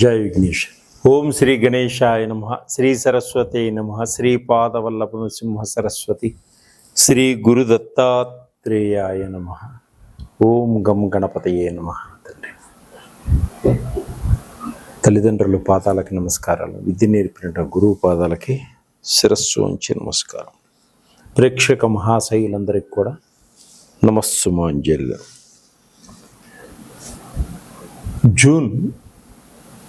జై విఘ్నేష్. ఓం శ్రీ గణేశాయ నమ శ్రీ సరస్వతి నమ శ్రీ పాదవల్లభ నృసింహ సరస్వతి శ్రీ గురు దత్తాత్రేయాయ నమ. ఓం గం గణపతయే నమ. తండ్రి తల్లిదండ్రులు పాదాలకి నమస్కారాలు. విద్య నేర్పిన గురువు పాదాలకి శిరస్సు ఉంచి నమస్కారం. ప్రేక్షక మహాశైలందరికీ కూడా నమస్సుమాంజల్యం జూన్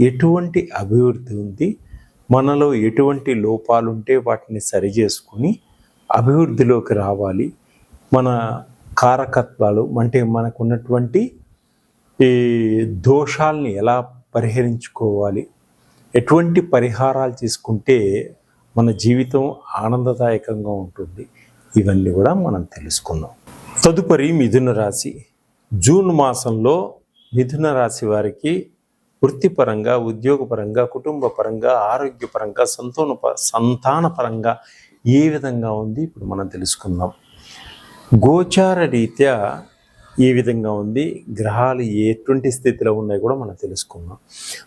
ఎటువంటి అభివృద్ధి ఉంది మనలో ఎటువంటి లోపాలు ఉంటే వాటిని సరిచేసుకుని అభివృద్ధిలోకి రావాలి. మన కారకత్వాలు అంటే మనకు ఉన్నటువంటి ఈ దోషాల్ని ఎలా పరిహరించుకోవాలి ఎటువంటి పరిహారాలు తీసుకుంటే మన జీవితం ఆనందదాయకంగా ఉంటుంది ఇవన్నీ కూడా మనం తెలుసుకుందాం. తదుపరి మిథున రాశి. జూన్ మాసంలో మిథున రాశి వారికి వృత్తిపరంగా ఉద్యోగపరంగా కుటుంబ పరంగా ఆరోగ్యపరంగా సంతాన సంతాన పరంగా ఏ విధంగా ఉంది? ఇప్పుడు మనం తెలుసుకుందాం. గోచార రీత్యా ఏ విధంగా ఉంది? గ్రహాలు ఎటువంటి స్థితిలో ఉన్నాయి కూడా మనం తెలుసుకుందాం.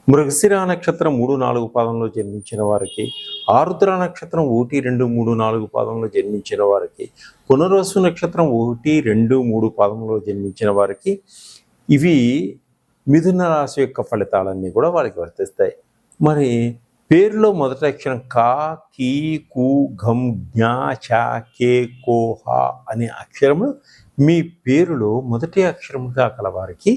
మృగశిర నక్షత్రం మూడు నాలుగు పాదంలో జన్మించిన వారికి ఆరుద్ర నక్షత్రం ఒకటి రెండు మూడు నాలుగు పాదంలో జన్మించిన వారికి పునర్వసు నక్షత్రం ఒకటి రెండు మూడు పాదంలో జన్మించిన వారికి ఇవి మిథున రాశి యొక్క ఫలితాలన్నీ కూడా వాళ్ళకి వర్తిస్తాయి. మరి పేరులో మొదటి అక్షరం కా కీ కు ఘం జ్ఞా చా కే కో హా అనే అక్షరము మీ పేరులో మొదటి అక్షరముగా కలవారికి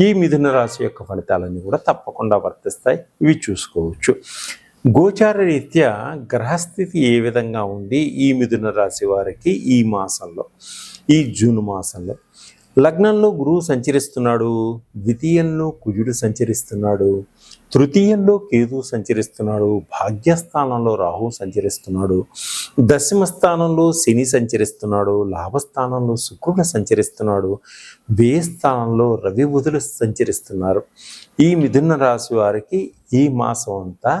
ఈ మిథున రాశి యొక్క ఫలితాలన్నీ కూడా తప్పకుండా వర్తిస్తాయి. ఇవి చూసుకోవచ్చు. గోచార రీత్యా గ్రహస్థితి ఏ విధంగా ఉంది ఈ మిథున రాశి వారికి ఈ మాసంలో? ఈ జూన్ మాసంలో? లగ్నంలో గురువు సంచరిస్తున్నాడు ద్వితీయంలో కుజుడు సంచరిస్తున్నాడు తృతీయంలో కేతు సంచరిస్తున్నాడు భాగ్యస్థానంలో రాహు సంచరిస్తున్నాడు దశమ స్థానంలో శని సంచరిస్తున్నాడు లాభస్థానంలో శుక్రుడు సంచరిస్తున్నాడు వ్యయ స్థానంలో రవి బుధులు సంచరిస్తున్నారు. ఈ మిథున రాశి వారికి ఈ మాసం అంతా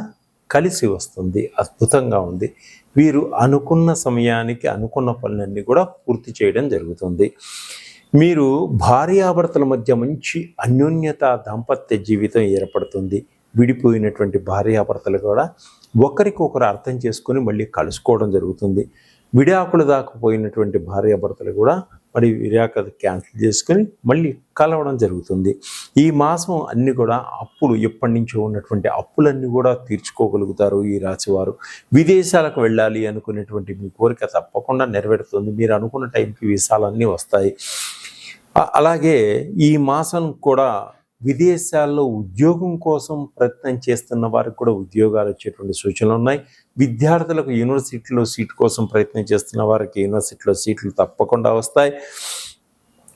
కలిసి వస్తుంది అద్భుతంగా ఉంది. వీరు అనుకున్న సమయానికి అనుకున్న పనులన్నీ కూడా పూర్తి చేయడం జరుగుతుంది. మీరు భార్యాభర్తల మధ్య మంచి అన్యోన్యత దాంపత్య జీవితం ఏర్పడుతుంది. విడిపోయినటువంటి భార్యాభర్తలు కూడా ఒకరికొకరు అర్థం చేసుకొని మళ్ళీ కలుసుకోవడం జరుగుతుంది. విడాకులు దాకపోయినటువంటి భార్యాభర్తలు కూడా మరి విడాక క్యాన్సిల్ చేసుకొని మళ్ళీ కలవడం జరుగుతుంది. ఈ మాసం అన్ని కూడా అప్పులు ఎప్పటి నుంచో ఉన్నటువంటి అప్పులన్నీ కూడా తీర్చుకోగలుగుతారు ఈ రాశివారు. విదేశాలకు వెళ్ళాలి అనుకునేటువంటి మీ కోరిక తప్పకుండా నెరవేరుతుంది. మీరు అనుకున్న టైంకి వీసాలన్నీ వస్తాయి. అలాగే ఈ మాసం కూడా విదేశాల్లో ఉద్యోగం కోసం ప్రయత్నం చేస్తున్న వారికి కూడా ఉద్యోగాలు వచ్చేటువంటి సూచనలు ఉన్నాయి. విద్యార్థులకు యూనివర్సిటీలో సీట్ కోసం ప్రయత్నం చేస్తున్న వారికి యూనివర్సిటీలో సీట్లు తప్పకుండా వస్తాయి.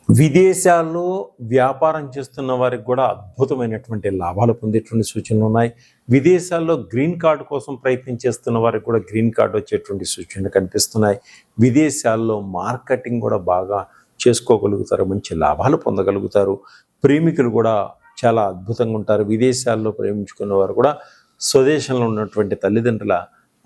విదేశాల్లో వ్యాపారం చేస్తున్న వారికి కూడా అద్భుతమైనటువంటి లాభాలు పొందేటువంటి సూచనలు ఉన్నాయి. విదేశాల్లో గ్రీన్ కార్డు కోసం ప్రయత్నం చేస్తున్న వారికి కూడా గ్రీన్ కార్డు వచ్చేటువంటి సూచనలు కనిపిస్తున్నాయి. విదేశాల్లో మార్కెటింగ్ కూడా బాగా చేసుకోగలుగుతారు మంచి లాభాలు పొందగలుగుతారు. ప్రేమికులు కూడా చాలా అద్భుతంగా ఉంటారు. విదేశాల్లో ప్రేమించుకున్న వారు కూడా స్వదేశంలో ఉన్నటువంటి తల్లిదండ్రుల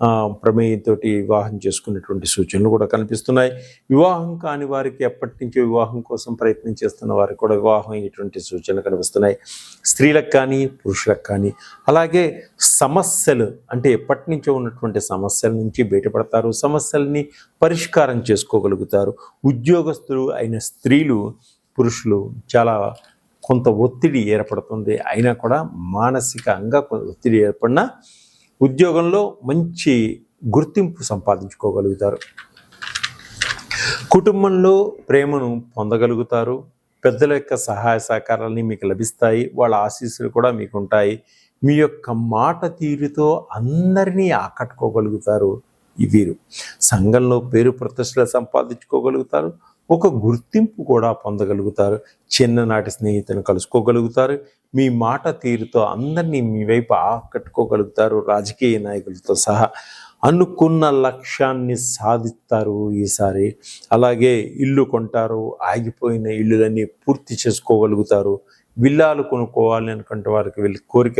ప్రమేయంతోటి ప్రమేయంతో వివాహం చేసుకునేటువంటి సూచనలు కూడా కనిపిస్తున్నాయి. వివాహం కాని వారికి ఎప్పటి నుంచో వివాహం కోసం ప్రయత్నం చేస్తున్న వారికి కూడా వివాహం అయ్యేటువంటి సూచనలు కనిపిస్తున్నాయి. స్త్రీలకు కానీ పురుషులకు కానీ. అలాగే సమస్యలు అంటే ఎప్పటి నుంచో ఉన్నటువంటి సమస్యల నుంచి బయటపడతారు. సమస్యల్ని పరిష్కారం చేసుకోగలుగుతారు. ఉద్యోగస్తులు అయిన స్త్రీలు పురుషులు చాలా కొంత ఒత్తిడి ఏర్పడుతుంది. అయినా కూడా మానసికంగా కొంత ఒత్తిడి ఏర్పడినా ఉద్యోగంలో మంచి గుర్తింపు సంపాదించుకోగలుగుతారు. కుటుంబంలో ప్రేమను పొందగలుగుతారు. పెద్దల యొక్క సహాయ సహకారాలని మీకు లభిస్తాయి. వాళ్ళ ఆశీస్సులు కూడా మీకు ఉంటాయి మీ యొక్క మాట తీరుతో అందరినీ ఆకట్టుకోగలుగుతారు వీరు. సంఘంలో పేరు ప్రతిష్టలు సంపాదించుకోగలుగుతారు. ఒక గుర్తింపు కూడా పొందగలుగుతారు. చిన్ననాటి స్నేహితులను కలుసుకోగలుగుతారు. మీ మాట తీరుతో అందరినీ మీ వైపు ఆకట్టుకోగలుగుతారు. రాజకీయ నాయకులతో సహా అనుకున్న లక్ష్యాన్ని సాధిస్తారు ఈసారి. అలాగే ఇల్లు కొంటారు ఆగిపోయిన ఇల్లులన్నీ పూర్తి చేసుకోగలుగుతారు. విల్లాలు కొనుక్కోవాలి అనుకుంటే వారికి వెళ్ళి కోరిక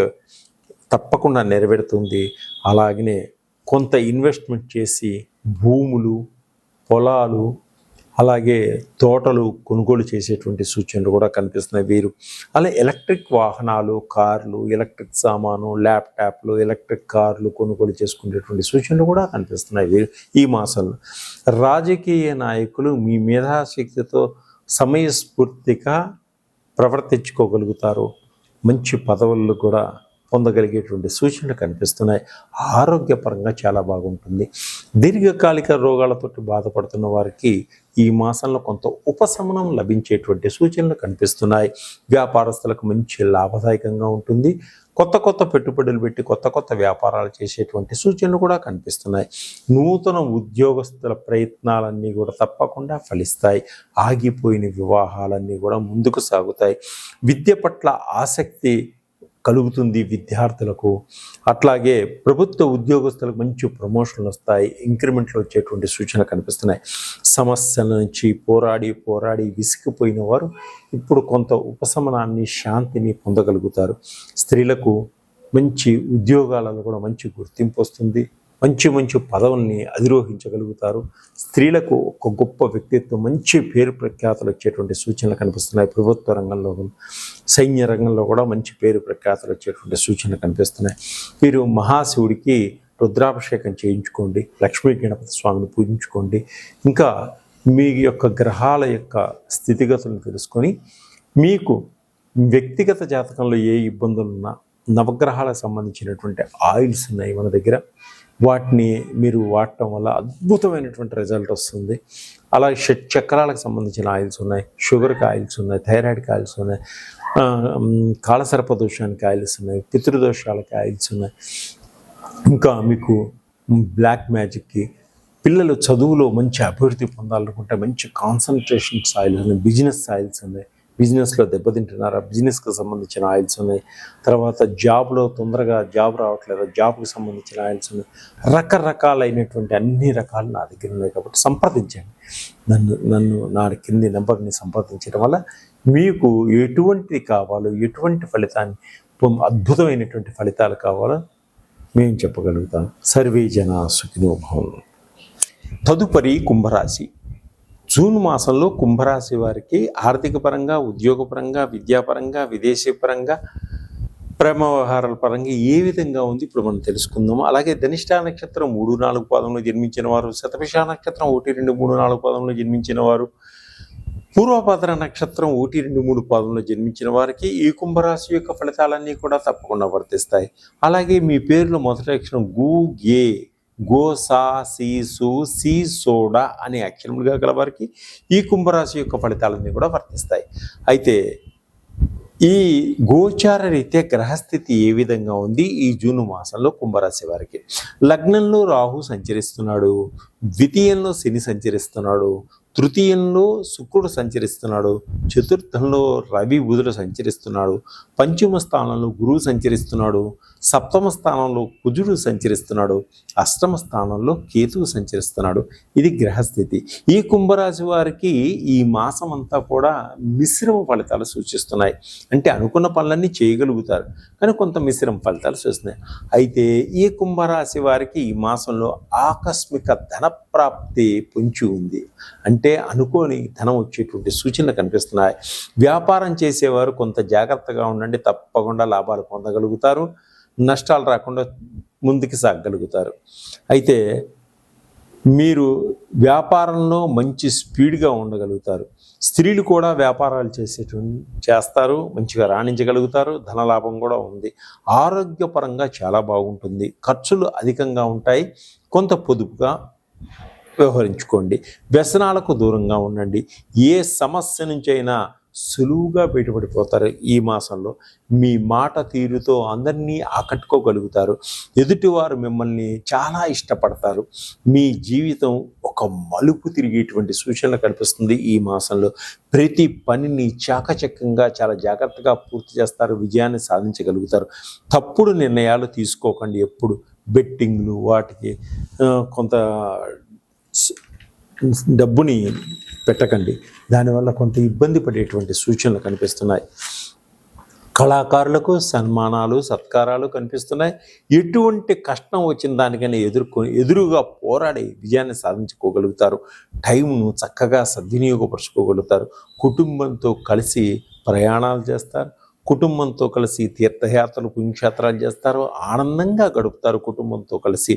తప్పకుండా నెరవేరుతుంది. అలాగనే కొంత ఇన్వెస్ట్మెంట్ చేసి భూములు పొలాలు అలాగే తోటలు కొనుగోలు చేసేటువంటి సూచనలు కూడా కనిపిస్తున్నాయి. వీరు అలా ఎలక్ట్రిక్ వాహనాలు కార్లు ఎలక్ట్రిక్ సామాను ల్యాప్టాప్లు ఎలక్ట్రిక్ కార్లు కొనుగోలు చేసుకునేటువంటి సూచనలు కూడా కనిపిస్తున్నాయి వీరు ఈ మాసంలో. రాజకీయ నాయకులు మీ మేధాశక్తితో సమయస్ఫూర్తిగా ప్రవర్తించుకోగలుగుతారు. మంచి పదవులు కూడా పొందగలిగేటువంటి సూచనలు కనిపిస్తున్నాయి. ఆరోగ్యపరంగా చాలా బాగుంటుంది. దీర్ఘకాలిక రోగాలతో బాధపడుతున్న వారికి ఈ మాసంలో కొంత ఉపశమనం లభించేటువంటి సూచనలు కనిపిస్తున్నాయి. వ్యాపారస్తులకు మంచి లాభదాయకంగా ఉంటుంది. కొత్త కొత్త పెట్టుబడులు పెట్టి కొత్త కొత్త వ్యాపారాలు చేసేటువంటి సూచనలు కూడా కనిపిస్తున్నాయి. నూతన ఉద్యోగస్తుల ప్రయత్నాలన్నీ కూడా తప్పకుండా ఫలిస్తాయి. ఆగిపోయిన వివాహాలన్నీ కూడా ముందుకు సాగుతాయి. విద్య పట్ల ఆసక్తి కలుగుతుంది విద్యార్థులకు. అట్లాగే ప్రభుత్వ ఉద్యోగస్తులకు మంచి ప్రమోషన్లు వస్తాయి ఇంక్రిమెంట్లు వచ్చేటువంటి సూచనలు కనిపిస్తున్నాయి. సమస్యల నుంచి పోరాడి పోరాడి విసిగిపోయిన వారు ఇప్పుడు కొంత ఉపశమనాన్ని శాంతిని పొందగలుగుతారు. స్త్రీలకు మంచి ఉద్యోగాలలో కూడా మంచి గుర్తింపు వస్తుంది. మంచి మంచి పదవుల్ని అధిరోహించగలుగుతారు. స్త్రీలకు ఒక గొప్ప వ్యక్తిత్వం మంచి పేరు ప్రఖ్యాతలు వచ్చేటువంటి సూచనలు కనిపిస్తున్నాయి ప్రభుత్వ రంగంలో సైన్య రంగంలో కూడా మంచి పేరు ప్రఖ్యాతులు వచ్చేటువంటి సూచనలు కనిపిస్తున్నాయి. మీరు మహాశివుడికి రుద్రాభిషేకం చేయించుకోండి లక్ష్మీ గణపతి స్వామిని పూజించుకోండి. ఇంకా మీ యొక్క గ్రహాల యొక్క స్థితిగతులను తెలుసుకొని మీకు వ్యక్తిగత జాతకంలో ఏ ఇబ్బందులు ఉన్నా నవగ్రహాలకు సంబంధించినటువంటి ఆయిల్స్ ఉన్నాయి మన దగ్గర. వాటిని మీరు వాడటం వల్ల అద్భుతమైనటువంటి రిజల్ట్ వస్తుంది. అలాగే షట్ చక్రాలకు సంబంధించిన ఆయిల్స్ ఉన్నాయి. షుగర్కి ఆయిల్స్ ఉన్నాయి. థైరాయిడ్కి ఆయిల్స్ ఉన్నాయి. కాలసర్ప దోషానికి ఆయిల్స్ ఉన్నాయి. పితృదోషాలకి ఆయిల్స్ ఉన్నాయి. ఇంకా మీకు బ్లాక్ మ్యాజిక్కి పిల్లలు చదువులో మంచి అభివృద్ధి పొందాలనుకుంటే మంచి కాన్సన్ట్రేషన్ ఆయిల్స్ ఉన్నాయి. బిజినెస్ ఆయిల్స్ ఉన్నాయి. బిజినెస్లో దెబ్బతింటున్నారు? బిజినెస్కి సంబంధించిన ఆయిల్స్ ఉన్నాయి. తర్వాత జాబ్లో తొందరగా జాబ్ రావట్లేదు? జాబ్కి సంబంధించిన ఆయిల్స్ ఉన్నాయి. రకరకాలైనటువంటి అన్ని రకాలు నా దగ్గర ఉన్నాయి కాబట్టి సంప్రదించండి. నన్ను నన్ను నా కింది నెంబర్ని సంప్రదించడం వల్ల మీకు ఎటువంటిది కావాలో ఎటువంటి ఫలితాన్ని అద్భుతమైనటువంటి ఫలితాలు కావాలో మేము చెప్పగలుగుతాం. సర్వే జన సుఖినోభవం తదుపరి కుంభరాశి. జూన్ మాసంలో కుంభరాశి వారికి ఆర్థిక పరంగా ఉద్యోగపరంగా విద్యాపరంగా విదేశీ పరంగా ప్రేమ వ్యవహారాల పరంగా ఏ విధంగా ఉంది ఇప్పుడు మనం తెలుసుకుందాము. అలాగే ధనిష్ట నక్షత్రం మూడు నాలుగు పాదంలో జన్మించిన వారు శతభిష నక్షత్రం ఒకటి రెండు మూడు నాలుగు పాదంలో జన్మించిన వారు పూర్వభద్ర నక్షత్రం ఒకటి రెండు మూడు పాదంలో జన్మించిన వారికి ఈ కుంభరాశి యొక్క ఫలితాలన్నీ కూడా తప్పకుండా వర్తిస్తాయి. అలాగే మీ పేరులో మొదటి అక్షరం గు గే గో సా సి సు సి సోడా అనే అక్షరములుగా గల వారికి ఈ కుంభరాశి యొక్క ఫలితాలన్నీ కూడా వర్తిస్తాయి. అయితే ఈ గోచార రీత్యా గ్రహస్థితి ఏ విధంగా ఉంది? ఈ జూన్ మాసంలో కుంభరాశి వారికి. లగ్నంలో రాహు సంచరిస్తున్నాడు. ద్వితీయంలో శని సంచరిస్తున్నాడు. తృతీయంలో శుక్రుడు సంచరిస్తున్నాడు చతుర్థంలో రవి బుధుడు సంచరిస్తున్నాడు పంచమ స్థానంలో గురువు సంచరిస్తున్నాడు సప్తమ స్థానంలో కుజుడు సంచరిస్తున్నాడు అష్టమ స్థానంలో కేతువు సంచరిస్తున్నాడు. ఇది గ్రహస్థితి. ఈ కుంభరాశి వారికి ఈ మాసం అంతా కూడా మిశ్రమ ఫలితాలు సూచిస్తున్నాయి. అంటే అనుకున్న పనులన్నీ చేయగలుగుతారు కానీ కొంత మిశ్రమ ఫలితాలు చూస్తున్నాయి అయితే ఈ కుంభరాశి వారికి ఈ మాసంలో ఆకస్మిక ధన ప్రాప్తి పొంచి ఉంది. అంటే అనుకోని ధనం వచ్చేటువంటి సూచనలు కనిపిస్తున్నాయి. వ్యాపారం చేసేవారు కొంత జాగ్రత్తగా ఉండండి తప్పకుండా లాభాలు పొందగలుగుతారు నష్టాలు రాకుండా ముందుకు సాగగలుగుతారు. అయితే మీరు వ్యాపారంలో మంచి స్పీడ్గా ఉండగలుగుతారు. స్త్రీలు కూడా వ్యాపారాలు చేసేటువంటి చేస్తారు మంచిగా రాణించగలుగుతారు ధనలాభం కూడా ఉంది. ఆరోగ్యపరంగా చాలా బాగుంటుంది. ఖర్చులు అధికంగా ఉంటాయి. కొంత పొదుపుగా వ్యవహరించుకోండి. వ్యసనాలకు దూరంగా ఉండండి. ఏ సమస్య నుంచైనా సులువుగా బయటపడిపోతారు ఈ మాసంలో. మీ మాట తీరుతో అందరినీ ఆకట్టుకోగలుగుతారు. ఎదుటివారు మిమ్మల్ని చాలా ఇష్టపడతారు. మీ జీవితం ఒక మలుపు తిరిగేటువంటి సూచనలు కనిపిస్తుంది ఈ మాసంలో. ప్రతి పనిని చాకచక్యంగా చాలా జాగ్రత్తగా పూర్తి చేస్తారు. విజయాన్ని సాధించగలుగుతారు. తప్పుడు నిర్ణయాలు తీసుకోకండి ఎప్పుడు. బెట్టింగ్లు వాటికి కొంత డబ్బుని పెట్టకండి. దానివల్ల కొంత ఇబ్బంది పడేటువంటి సూచనలు కనిపిస్తున్నాయి. కళాకారులకు సన్మానాలు సత్కారాలు కనిపిస్తున్నాయి. ఎటువంటి కష్టం వచ్చిన దానికైనా ఎదుర్కొని ఎదురుగా పోరాడి విజయాన్ని సాధించుకోగలుగుతారు. టైంను చక్కగా సద్వినియోగపరచుకోగలుగుతారు. కుటుంబంతో కలిసి ప్రయాణాలు చేస్తారు. కుటుంబంతో కలిసి తీర్థయాత్రలు పుణ్యక్షేత్రాలు చేస్తారు. ఆనందంగా గడుపుతారు కుటుంబంతో కలిసి.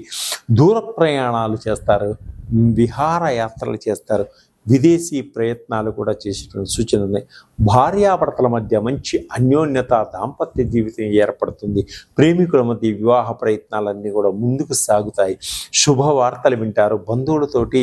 దూర ప్రయాణాలు చేస్తారు. విహారయాత్రలు చేస్తారు. విదేశీ ప్రయత్నాలు కూడా చేసిన సూచనలు ఉన్నాయి భార్యాభర్తల మధ్య మంచి అన్యోన్యత దాంపత్య జీవితం ఏర్పడుతుంది. ప్రేమికుల మధ్య వివాహ ప్రయత్నాలన్నీ కూడా ముందుకు సాగుతాయి. శుభవార్తలు వింటారు. బంధువులతోటి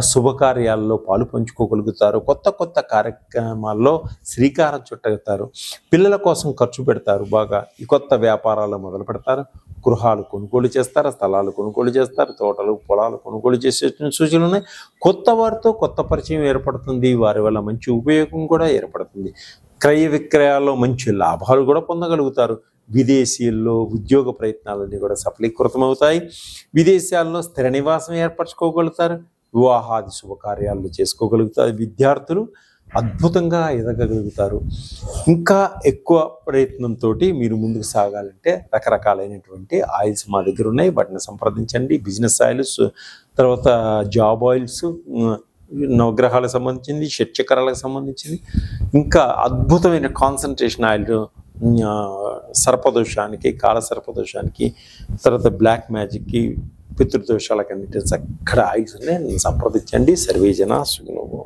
శుభకార్యాల్లో పాలు పంచుకోగలుగుతారు. కొత్త కొత్త కార్యక్రమాల్లో శ్రీకారం చుట్టగలుగుతారు. పిల్లల కోసం ఖర్చు పెడతారు బాగా. ఈ కొత్త వ్యాపారాలు మొదలు పెడతారు. గృహాలు కొనుగోలు చేస్తారు స్థలాలు కొనుగోలు చేస్తారు తోటలు పొలాలు కొనుగోలు చేసే సూచనలు ఉన్నాయి. కొత్త వారితో కొత్త పరిచయం ఏర్పడుతుంది. వారి వల్ల మంచి ఉపయోగం కూడా ఏర్పడుతుంది. క్రయ విక్రయాల్లో మంచి లాభాలు కూడా పొందగలుగుతారు. విదేశీల్లో ఉద్యోగ ప్రయత్నాలన్నీ కూడా సఫలీకృతమవుతాయి. విదేశాల్లో స్థిర నివాసం ఏర్పరచుకోగలుగుతారు. వివాహాది శుభకార్యాలు చేసుకోగలుగుతారు. విద్యార్థులు అద్భుతంగా ఎదగగలుగుతారు. ఇంకా ఎక్కువ ప్రయత్నంతో మీరు ముందుకు సాగాలంటే రకరకాలైనటువంటి ఆయిల్స్ మా దగ్గర ఉన్నాయి. వాటిని సంప్రదించండి. బిజినెస్ ఆయిల్స్ తర్వాత జాబ్ ఆయిల్స్ నవగ్రహాలకు సంబంధించింది షట్చక్రాలకు సంబంధించింది. ఇంకా అద్భుతమైన కాన్సన్ట్రేషన్ ఆయిల్ సర్పదోషానికి కాల సర్పదోషానికి తర్వాత బ్లాక్ మ్యాజిక్కి పితృదోషాలకన్నిటి చక్కడ అక్కడ ఉన్నాయి సంప్రదించండి. సర్వేజన సుగుణము